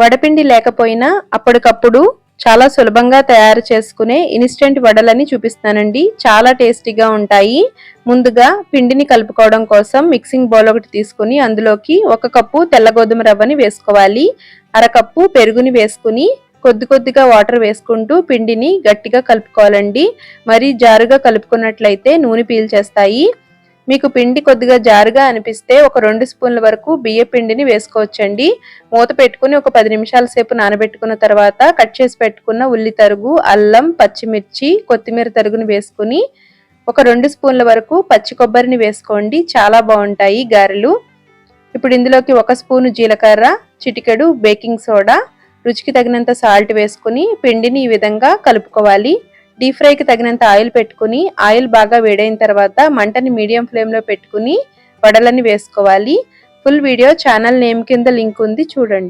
వడపిండి లేకపోయినా అప్పటికప్పుడు చాలా సులభంగా తయారు చేసుకునే ఇన్స్టెంట్ వడలని చూపిస్తానండి. చాలా టేస్టీగా ఉంటాయి. ముందుగా పిండిని కలుపుకోవడం కోసం మిక్సింగ్ బౌల్ ఒకటి తీసుకుని అందులోకి ఒక కప్పు తెల్ల గోధుమ రవ్వని వేసుకోవాలి. అరకప్పు పెరుగుని వేసుకుని కొద్ది కొద్దిగా వాటర్ వేసుకుంటూ పిండిని గట్టిగా కలుపుకోవాలండి. మరి జారుగా కలుపుకున్నట్లయితే నూనె పీల్చేస్తాయి. మీకు పిండి కొద్దిగా జారుగా అనిపిస్తే ఒక రెండు స్పూన్ల వరకు బియ్య పిండిని వేసుకోవచ్చండి. మూత పెట్టుకుని ఒక పది నిమిషాల సేపు నానబెట్టుకున్న తర్వాత కట్ చేసి పెట్టుకున్న ఉల్లి తరుగు అల్లం పచ్చిమిర్చి కొత్తిమీర తరుగుని వేసుకుని ఒక రెండు స్పూన్ల వరకు పచ్చి కొబ్బరిని వేసుకోండి. చాలా బాగుంటాయి గారెలు. ఇప్పుడు ఇందులోకి ఒక స్పూను జీలకర్ర చిటికెడు బేకింగ్ సోడా రుచికి తగినంత సాల్ట్ వేసుకుని పిండిని ఈ విధంగా కలుపుకోవాలి. డీప్ ఫ్రైకి తగినంత ఆయిల్ పెట్టుకుని ఆయిల్ బాగా వేడైన తర్వాత మంటని మీడియం ఫ్లేమ్లో పెట్టుకుని వడలని వేసుకోవాలి. ఫుల్ వీడియో ఛానల్ నేమ్ కింద లింక్ ఉంది చూడండి.